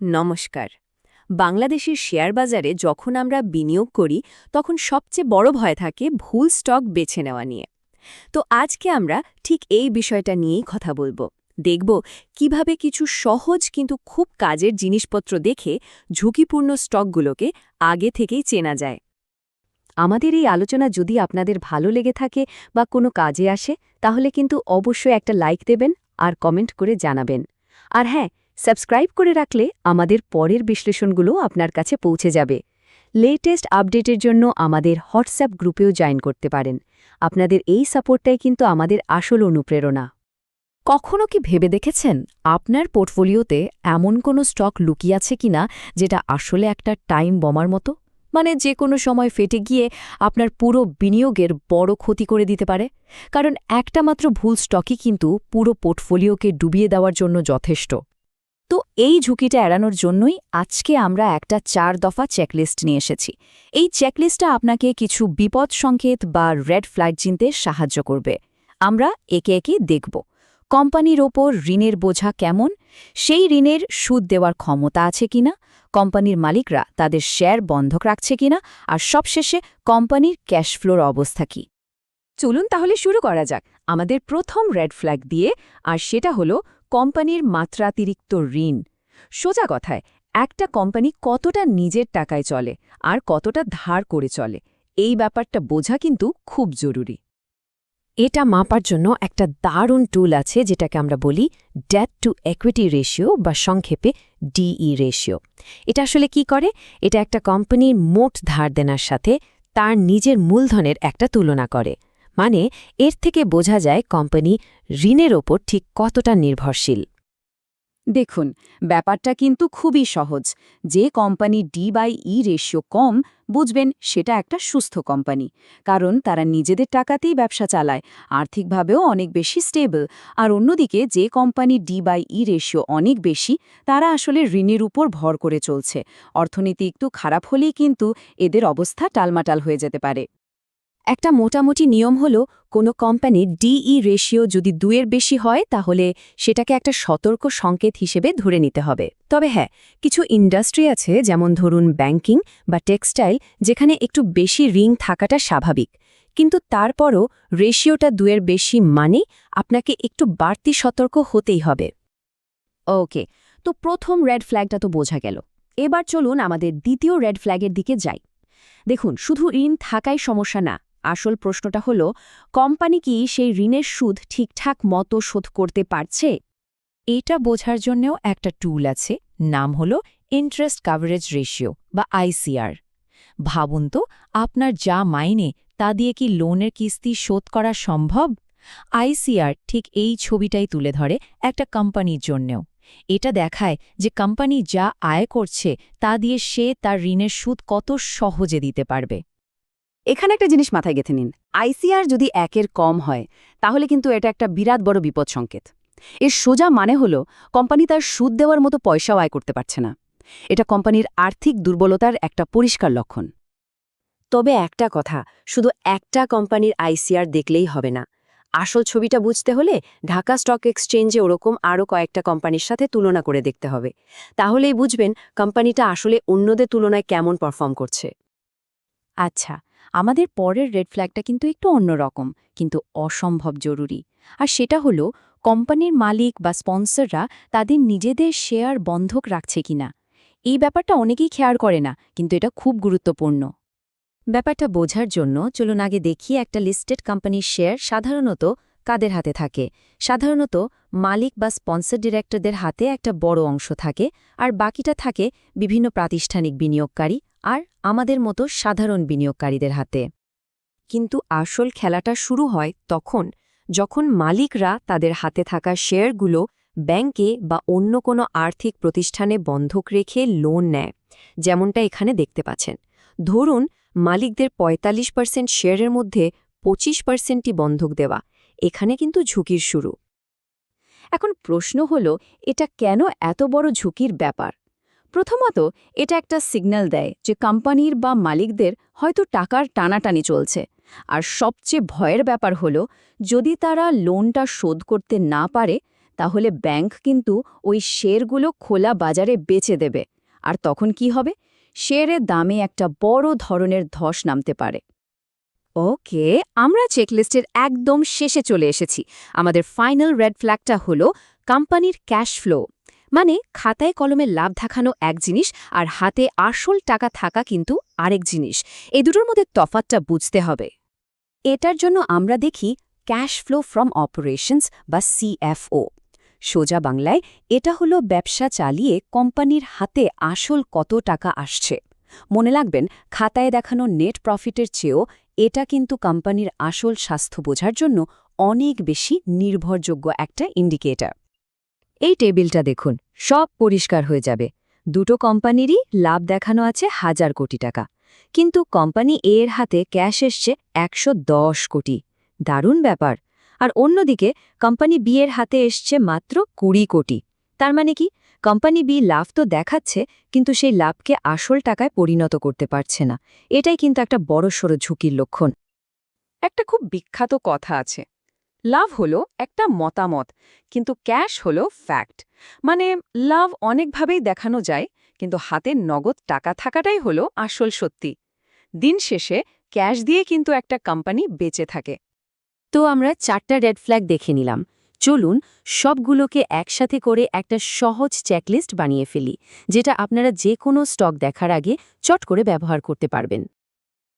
নমস্কার। বাংলাদেশের শেয়ার বাজারে যখন আমরা বিনিয়োগ করি, তখন সবচেয়ে বড় ভয় থাকে ভুল স্টক বেছে নেওয়া নিয়ে। তো আজকে আমরা ঠিক এই বিষয়টা নিয়েই কথা বলব। দেখব কীভাবে কিছু সহজ কিন্তু খুব কাজের জিনিসপত্র দেখে ঝুঁকিপূর্ণ স্টকগুলোকে আগে থেকেই চেনা যায়। আমাদের এই আলোচনা যদি আপনাদের ভালো লেগে থাকে বা কোনো কাজে আসে, তাহলে কিন্তু অবশ্যই একটা লাইক দেবেন আর কমেন্ট করে জানাবেন। আর হ্যাঁ সাবস্ক্রাইব করে রাখলে আমাদের পরের বিশ্লেষণগুলো আপনার কাছে পৌঁছে যাবে। লেটেস্ট আপডেটের জন্য আমাদের হোয়াটসঅ্যাপ গ্রুপেও জয়েন করতে পারেন। আপনাদের এই সাপোর্টটাই কিন্তু আমাদের আসল অনুপ্রেরণা। কখনো কি ভেবে দেখেছেন আপনার পোর্টফোলিওতে এমন কোনো স্টক লুকিয়ে আছে কিনা যেটা আসলে একটা টাইম বমার মতো? মানে যে কোনো সময় ফেটে গিয়ে আপনার পুরো বিনিয়োগের বড় ক্ষতি করে দিতে পারে? কারণ একটা মাত্র ভুল স্টকই কিন্তু পুরো পোর্টফোলিওকে ডুবিয়ে দেওয়ার জন্য যথেষ্ট। তো এই ঝুঁকিটা এড়ানোর জন্যই আজকে আমরা একটা চার দফা চেকলিস্ট নিয়ে এসেছি। এই চেকলিস্টটা আপনাকে কিছু বিপদ সংকেত বা রেড ফ্ল্যাগ চিনতে সাহায্য করবে। আমরা একে একে দেখব। কোম্পানির ওপর ঋণের বোঝা কেমন? সেই ঋণের সুদ দেওয়ার ক্ষমতা আছে কিনা? কোম্পানির মালিকরা তাদের শেয়ার বন্ধক রাখছে কিনা? আর সবশেষে কোম্পানির ক্যাশ ফ্লোর অবস্থা কি? চলুন তাহলে শুরু করা যাক। আমাদের প্রথম রেড ফ্ল্যাগ দিয়ে, আর সেটা হলো কোম্পানির মাত্রাতিরিক্ত ঋণ। সোজা কথায়, একটা কোম্পানি কতটা নিজের টাকায় চলে আর কতটা ধার করে চলে, এই ব্যাপারটা বোঝা কিন্তু খুব জরুরি। এটা মাপার জন্য একটা দারুণ টুল আছে যেটাকে আমরা বলি ডেট টু একুইটি রেশিও বা সংক্ষেপে ডিই রেশিও এটা আসলে কি করে? এটা একটা কোম্পানির মোট ধার দেনার সাথে তার নিজের মূলধনের একটা তুলনা করে। মানে এর থেকে বোঝা যায় কোম্পানি ঋণের ওপর ঠিক কতটা নির্ভরশীল। দেখুন, ব্যাপারটা কিন্তু খুবই সহজ। যে company D by E ratio কম, বুঝবেন সেটা একটা সুস্থ কোম্পানি। কারণ তারা নিজেদের টাকাতেই ব্যবসা চালায়, আর্থিকভাবেও অনেক বেশি স্টেবল আর অন্যদিকে যে company D by E ratio অনেক বেশি, তারা আসলে ঋণের উপর ভর করে চলছে। অর্থনীতি একটু খারাপ হলেই কিন্তু এদের অবস্থা টালমাটাল হয়ে যেতে পারে। একটা মোটামুটি নিয়ম হল, কোনো কোম্পানির ডিই রেশিও যদি দুয়ের বেশি হয়, তাহলে সেটাকে একটা সতর্ক সংকেত হিসেবে ধরে নিতে হবে। তবে হ্যাঁ কিছু ইন্ডাস্ট্রি আছে, যেমন ধরুন ব্যাংকিং বা টেক্সটাইল যেখানে একটু বেশি রিং থাকাটা স্বাভাবিক। কিন্তু তারপরও রেশিওটা দুয়ের বেশি মানে আপনাকে একটু বাড়তি সতর্ক হতেই হবে। ওকে তো প্রথম রেড ফ্ল্যাগটা তো বোঝা গেল। এবার চলুন আমাদের দ্বিতীয় রেড ফ্ল্যাগের দিকে যাই। দেখুন, শুধু ঋণ থাকাই সমস্যা না আসল প্রশ্নটা হল, কোম্পানি কি সেই ঋণের সুদ ঠিকঠাক মতো শোধ করতে পারছে? এটা বোঝার জন্যও একটা টুল আছে, নাম হল ইন্টারেস্ট কাভারেজ রেশিও বা আইসিআর ভাবুন তো, আপনার যা মাইনে, তা দিয়ে কি লোনের কিস্তি শোধ করা সম্ভব? আইসিআর ঠিক এই ছবিটাই তুলে ধরে একটা কোম্পানির জন্যেও। এটা দেখায় যে কোম্পানি যা আয় করছে, তা দিয়ে সে তার ঋণের সুদ কত সহজে দিতে পারবে। এখানে একটা জিনিস মাথায় গেঁথে নিন। আইসিআর যদি একের কম হয়, তাহলে কিন্তু এটা একটা বিরাট বড় বিপদ সংকেত। এর সোজা মানে হল, কোম্পানি তার সুদ দেওয়ার মতো পয়সাও আয় করতে পারছে না। এটা কোম্পানির আর্থিক দুর্বলতার একটা পরিষ্কার লক্ষণ। তবে একটা কথা, শুধু একটা কোম্পানির আইসিআর দেখলেই হবে না। আসল ছবিটা বুঝতে হলে ঢাকা স্টক এক্সচেঞ্জে ওরকম আরও কয়েকটা কোম্পানির সাথে তুলনা করে দেখতে হবে। তাহলেই বুঝবেন কোম্পানিটা আসলে অন্যদের তুলনায় কেমন পারফর্ম করছে। আচ্ছা আমাদের পরের রেড ফ্ল্যাগটা কিন্তু একটু অন্যরকম কিন্তু অসম্ভব জরুরি। আর সেটা হলো, কোম্পানির মালিক বা স্পন্সররা তাদের নিজেদের শেয়ার বন্ধক রাখছে কিনা এই ব্যাপারটা অনেকেই খেয়াল করে না, কিন্তু এটা খুব গুরুত্বপূর্ণ। ব্যাপারটা বোঝার জন্য চলুন আগে দেখি একটা লিস্টেড কোম্পানির শেয়ার সাধারণত কাদের হাতে থাকে। সাধারণত মালিক বা স্পন্সর ডিরেক্টরদের হাতে একটা বড় অংশ থাকে, আর বাকিটা থাকে বিভিন্ন প্রাতিষ্ঠানিক বিনিয়োগকারী আর আমাদের মতো সাধারণ বিনিয়োগকারীদের হাতে। কিন্তু আসল খেলাটা শুরু হয় তখন, যখন মালিকরা তাদের হাতে থাকা শেয়ারগুলো ব্যাংকে বা অন্য কোনো আর্থিক প্রতিষ্ঠানে বন্ধক রেখে লোন নেয়, যেমনটা এখানে দেখতে পাচ্ছেন। ধরুন, মালিকদের ৪৫ পার্সেন্ট শেয়ারের মধ্যে ২৫ পার্সেন্টই বন্ধক দেওয়া, এখানে কিন্তু ঝুঁকির শুরু। এখন প্রশ্ন হল, এটা কেন এত বড় ঝুঁকির ব্যাপার? প্রথমত, এটা একটা সিগন্যাল দেয় যে কোম্পানির বা মালিকদের হয়তো টাকার টানাটানি চলছে। আর সবচেয়ে ভয়ের ব্যাপার হল, যদি তারা লোনটা শোধ করতে না পারে, তাহলে ব্যাংক কিন্তু ওই শেয়ারগুলো খোলা বাজারে বেচে দেবে। আর তখন কি হবে? শেয়ারের দামে একটা বড় ধরনের ধস নামতে পারে। ওকে, আমরা চেকলিস্টের একদম শেষে চলে এসেছি। আমাদের ফাইনাল রেড ফ্ল্যাগটা হলো কোম্পানির ক্যাশ ফ্লো। মানে খাতায় কলমে লাভ দেখানো এক জিনিস আর হাতে আসল টাকা থাকা কিন্তু আরেক জিনিস। এ দুটোর মধ্যে তফাতটা বুঝতে হবে। এটার জন্য আমরা দেখি ক্যাশ ফ্লো ফ্রম অপারেশনস বা সিএফও সোজা বাংলায় এটা হলো ব্যবসা চালিয়ে কোম্পানির হাতে আসল কত টাকা আসছে। মনে লাগবেন খাতায় দেখানো নেট প্রফিটের চেয়েও এটা কিন্তু কোম্পানির আসল স্বাস্থ্য বোঝার জন্য অনেক বেশি নির্ভরযোগ্য একটা ইন্ডিকেটর এই টেবিলটা দেখুন, সব পরিষ্কার হয়ে যাবে। দুটো কোম্পানিরই লাভ দেখানো আছে হাজার কোটি টাকা। কিন্তু কোম্পানি এ এর হাতে ক্যাশ এসছে একশো দশ কোটি। দারুণ ব্যাপার। আর অন্যদিকে, কোম্পানি বি এর হাতে এসছে মাত্র কুড়ি কোটি। তার মানে কি? কোম্পানি বি লাভ তো দেখাচ্ছে, কিন্তু সেই লাভকে আসল টাকায় পরিণত করতে পারছে না। এটাই কিন্তু একটা বড়সড় ঝুঁকির লক্ষণ। একটা খুব বিখ্যাত কথা আছে। লাভ হলো একটা মতামত, কিন্তু ক্যাশ হলো ফ্যাক্ট। মানে লাভ অনেকভাবেই দেখানো যায়, কিন্তু হাতে নগদ টাকা থাকাটাই হলো আসল সত্যি। দিন শেষে ক্যাশ দিয়ে কিন্তু একটা কোম্পানি বেঁচে থাকে। তো আমরা চারটা রেড ফ্ল্যাগ দেখে নিলাম। চলুন সবগুলোকে একসাথে করে একটা সহজ চেকলিস্ট বানিয়ে ফেলি, যেটা আপনারা যে কোনো স্টক দেখার আগে চট করে ব্যবহার করতে পারবেন।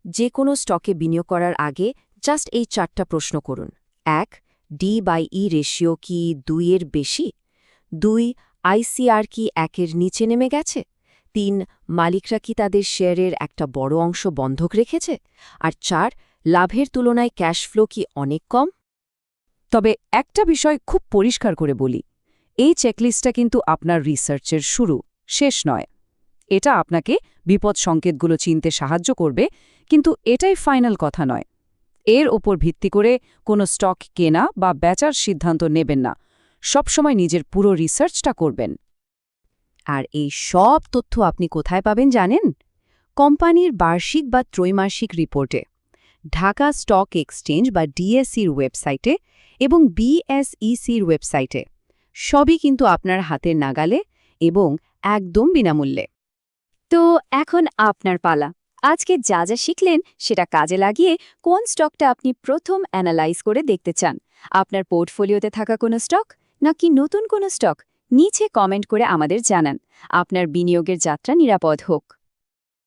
যে কোনো স্টকে বিনিয়োগ করার আগে জাস্ট এই চারটা প্রশ্ন করুন। এক ডি বাই ই রেশিও কি দুইয়ের বেশি? দুই আইসিআর কি একের নিচে নেমে গেছে? তিন, মালিকরা কি তাদের শেয়ারের একটা বড় অংশ বন্ধক রেখেছে? আর চার, লাভের তুলনায় ক্যাশ ফ্লো কি অনেক কম? তবে একটা বিষয় খুব পরিষ্কার করে বলি, এই চেকলিস্টটা কিন্তু আপনার রিসার্চের শুরু, শেষ নয়। এটা আপনাকে বিপদ সংকেতগুলো চিনতে সাহায্য করবে, কিন্তু এটাই ফাইনাল কথা নয়। এর ওপর ভিত্তি করে কোনো স্টক কেনা বা বেচার সিদ্ধান্ত নেবেন না। সবসময় নিজের পুরো রিসার্চটা করবেন। আর এই সব তথ্য আপনি কোথায় পাবেন জানেন? কোম্পানির বার্ষিক বা ত্রৈমাসিক রিপোর্টে। ঢাকা স্টক এক্সচেঞ্জ বা ডিএসসির ওয়েবসাইটে এবং বিএসইসির ওয়েবসাইটে। সবই কিন্তু আপনার হাতের নাগালে এবং একদম বিনামূল্যে। তো এখন আপনার পালা। আজকে যা যা শিখলেন সেটা কাজে লাগিয়ে কোন স্টকটা আপনি প্রথম অ্যানালাইজ করে দেখতে চান? আপনার পোর্টফোলিওতে থাকা কোনো স্টক? নাকি নতুন কোনো স্টক? নিচে কমেন্ট করে আমাদের জানান। আপনার বিনিয়োগের যাত্রা নিরাপদ হোক।